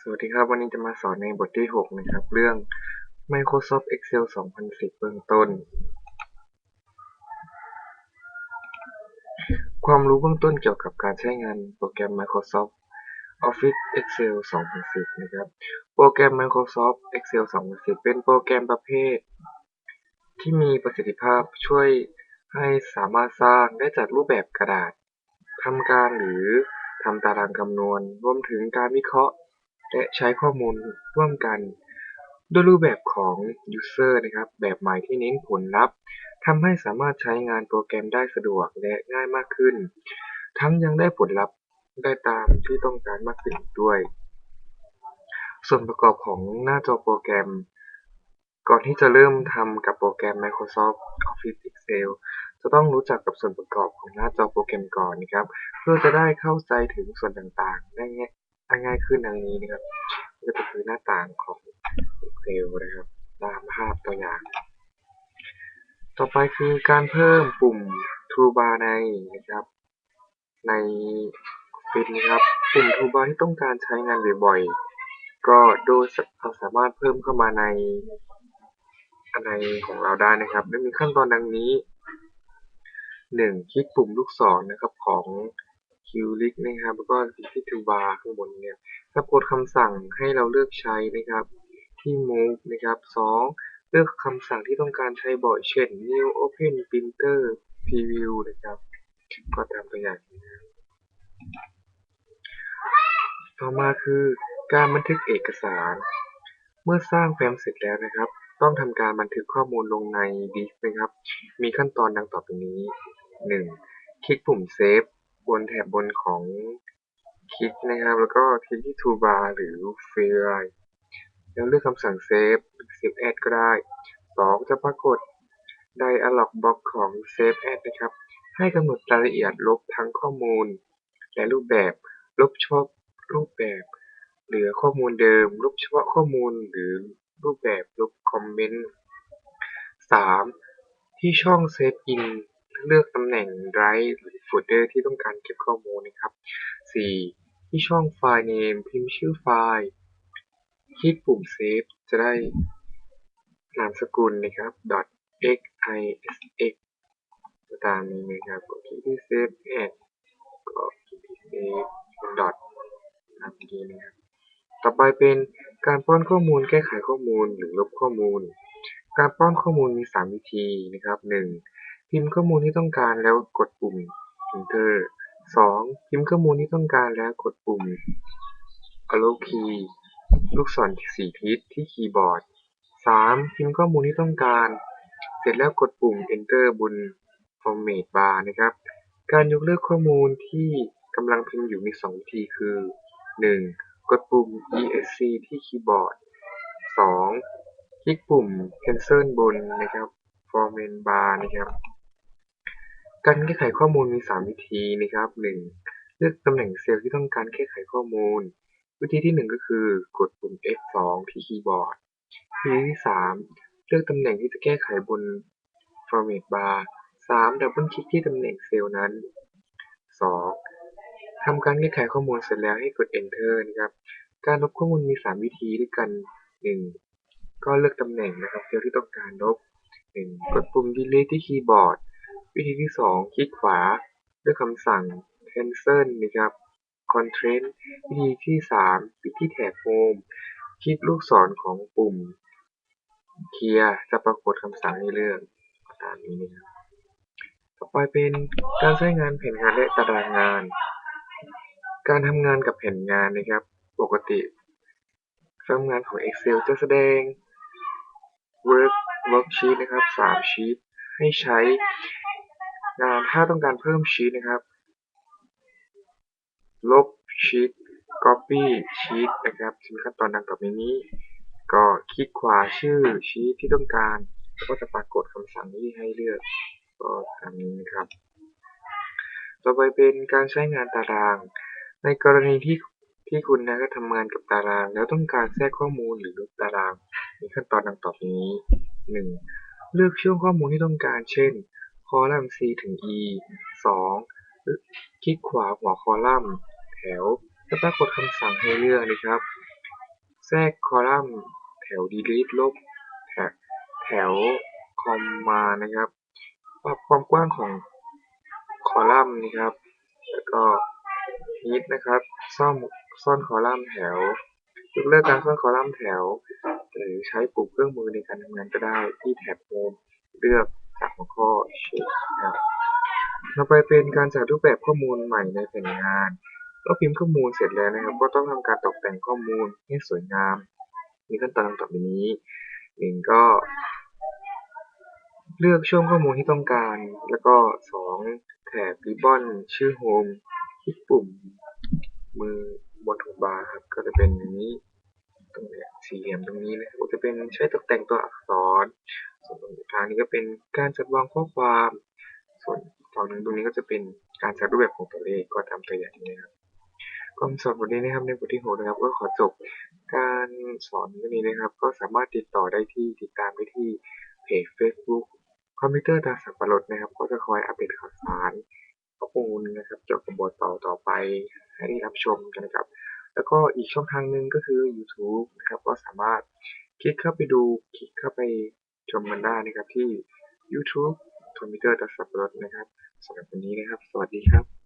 สวัสดีครับ วันนี้จะมาสอนในบทที่ 6 นะครับ เรื่อง Microsoft Excel 2010 เบื้องต้น ความรู้เบื้องต้นเกี่ยวกับการใช้งานโปรแกรม Microsoft Office Excel 2010 นะครับ โปรแกรม Microsoft Excel 2010 เป็นโปรแกรมประเภท ที่มีประสิทธิภาพช่วยให้สามารถสร้างได้จากรูปแบบกระดาษทำการหรือทำตารางคำนวณ รวมถึงการวิเคราะห์ และใช้ข้อมูลร่วมกัน ด้วยรูปแบบของ User นะครับ แบบใหม่ที่เน้นผลลัพธ์ทำให้สามารถใช้งานโปรแกรมได้สะดวกและง่ายมากขึ้น ทั้งยังได้ผลลัพธ์ได้ตามที่ต้องการมากขึ้นด้วย ส่วนประกอบของหน้าจอโปรแกรม ก่อนที่จะเริ่มทำกับโปรแกรม Microsoft Office Excel จะต้องรู้จักกับส่วนประกอบของหน้าจอโปรแกรมก่อนนะครับ เพื่อจะได้เข้าใจถึงส่วนต่างๆได้ ง่ายขึ้นดังนี้นะครับก็จะคือหน้าต่างของ Excel นะครับตามภาพตัวอย่าง ต่อไปคือการเพิ่มปุ่ม Toolbar ในนะครับ ใน Office นะครับ ปุ่ม Toolbar ที่ต้องการใช้งานบ่อยๆ ก็โดยเราสามารถเพิ่มเข้ามาในในของเราได้นะครับโดยมีขั้นตอนดังนี้ 1. คลิกปุ่มลูกศรนะครับของ Q ลิกนะครับ แล้วก็คลิกที่ Toolbar ข้างบนเนี่ยถ้ากดคำสั่งให้เราเลือกใช้นะครับ ที่ Move นะครับ 2. เลือกคำสั่งที่ต้องการใช้บ่อยเช่น New Open Printer Preview นะครับ ก็ตามตัวอย่างนะครับต่อมาคือการบันทึกเอกสาร เมื่อสร้างแฟ้มเสร็จแล้วนะครับ ต้องทำการบันทึกข้อมูลลงในดิสก์นะครับ มีขั้นตอนดังต่อไปนี้ 1. คลิกปุ่ม Save บนแถบบนของคลิกนะครับ แล้วก็คลิกที่ Toolbar หรือ File แล้วเลือกคำสั่ง Save หรือ Save As ก็ได้ 2. จะปรากฏ Dialog Box ของ Save As นะครับ ให้กำหนดรายละเอียดลบทั้งข้อมูล และรูปแบบ ลบเฉพาะรูปแบบ เหลือข้อมูลเดิม ลบเฉพาะข้อมูลหรือรูปแบบลบคอมเมนต์ 3. ที่ช่อง Save In เลือกตำแหน่ง Drive หรือโฟลเดอร์ที่ต้องการเก็บข้อมูลนะครับ 4. ที่ช่อง File Name พิมพ์ชื่อไฟล์ คลิกปุ่ม Save จะได้นามสกุลนะครับ .xisx ตามนี้นะครับกดคลิกที่ Save As ก็คลิกที่ Save เป็น dot ตามนี้นะครับ ต่อไปเป็นการป้อนข้อมูลแก้ไขข้อมูลหรือลบข้อมูล การป้อนข้อมูลมี 3 วิธีนะครับ 1. พิมพ์ข้อมูลที่ต้องการแล้วกดปุ่ม Enter 2. พิมพ์ข้อมูลที่ต้องการแล้วกดปุ่ม Arrow key ลูกศรสี่ทิศที่คีย์บอร์ด 3. พิมพ์ข้อมูลที่ต้องการ เสร็จแล้วกดปุ่ม Enter บน Format Bar นะครับ การยกเลิกข้อมูลที่กำลังพิมพ์อยู่มี 2 วิธีคือ 1. กดปุ่ม ESC ที่คีย์บอร์ด 2. คลิกปุ่ม Cancel บนนะครับ Format Bar นะครับ การแก้ไขข้อมูลมี 3 วิธีนะครับ 1. เลือกตำแหน่งเซลล์ที่ต้องการแก้ไขข้อมูล วิธีที่ 1 ก็คือกดปุ่ม F2 ที่คีย์บอร์ด วิธีที่ 3 เลือกตำแหน่งที่จะแก้ไขบน Format Bar 3. ดับเบิลคลิกที่ตำแหน่งเซลล์นั้น 2. ทำการแก้ไขข้อมูลเสร็จแล้วให้กด Enter นะครับ การลบข้อมูลมี 3 วิธีด้วยกัน 1. ก็เลือกตำแหน่งนะครับเซลล์ที่ต้องการลบ 1. กดปุ่ม Delete ที่คีย์บอร์ด วิธีที่ 2 คลิกขวาเลือกคำสั่ง Cancel นะครับ Content วิธีที่ 3 ปิดที่แถบ Home คลิกลูกศรของปุ่ม Clear จะปรากฏคำสั่งให้เลือกตามนี้นะครับต่อไปเป็นการใช้งานแผนงานและตารางงาน การทำงานกับแผนงานนะครับ ปกติทำงานของ Excel จะแสดง Work Worksheet นะครับ3ชีตให้ใช้ งานถ้าต้องการเพิ่มชีตนะครับ ลบชีต Copy ชีตนะครับจะมีขั้นตอนดังต่อไปนี้ ก็คลิกขวาชื่อชีตที่ต้องการก็จะปรากฏคำสั่งที่ให้เลือกก็ตามนี้นะครับ ต่อไปเป็นการใช้งานตาราง ในกรณีที่ที่คุณนะก็ทำงานกับตาราง แล้วต้องการแทรกข้อมูลหรือลบตาราง มีขั้นตอนดังต่อไปนี้ 1. เลือกช่วงข้อมูลที่ต้องการ เช่น คอลัมน์ C ถึง E 2. คลิกขวาหัวคอลัมน์ แถวจะปรากฏคำสั่งให้เลือกนะครับ แทรกคอลัมน์ แถว delete ลบแถวแถวคอมมานะครับ ปรับความกว้างของคอลัมน์นะครับ แล้วก็ hid นะครับซ่อนซ่อนคอลัมน์แถวยกเลิกการซ่อนคอลัมน์แถว หรือใช้ปุ่มเครื่องมือในการทำงานก็ได้ที่แท็บ Home เลือก หัวข้อ HTML ต่อไปเป็นการจัดรูปแบบข้อมูลใหม่ในแผนงานเมื่อพิมพ์ข้อมูลเสร็จแล้วนะครับ ก็ต้องทำการตกแต่งข้อมูลให้สวยงาม มีขั้นตอนดังต่อไปนี้หนึ่งก็ เลือกช่วงข้อมูลที่ต้องการ แล้วก็สองแถบริบบอนชื่อ Home ที่ปุ่ม มือบนถูกบาร์ครับ ก็จะเป็นอย่างนี้ตรงนี้สี่เหลี่ยมตรงนี้นะครับก็จะเป็นใช้ตกแต่งตัวอักษร ส่วนตรงกลางนี้ก็เป็นการจัดวางข้อความ ส่วนฝั่งหนึ่งตรงนี้ก็จะเป็นการจัดรูปแบบของตัวเลขก็ตามตัวอย่างนี้นะครับก็สอนบทนี้นะครับในบทที่หกนะครับก็ขอจบการสอนนี้นะครับ ก็สามารถติดต่อได้ที่ติดตามได้ที่เพจ Facebook คอมพิวเตอร์ตาสับปะรดนะครับ ก็จะคอยอัปเดตข่าวสารข้อมูลนะครับเกี่ยวกับบทต่อต่อไปให้ได้รับชมกันนะครับ แล้วก็อีกช่องทางหนึ่งก็คือ YouTube นะครับก็สามารถคลิกเข้าไปดูคลิกเข้าไป ชมกันได้นะครับที่ YouTube ทอมิเตอร์ตาสับปะรดนะครับสำหรับวันนี้นะครับ สวัสดีครับ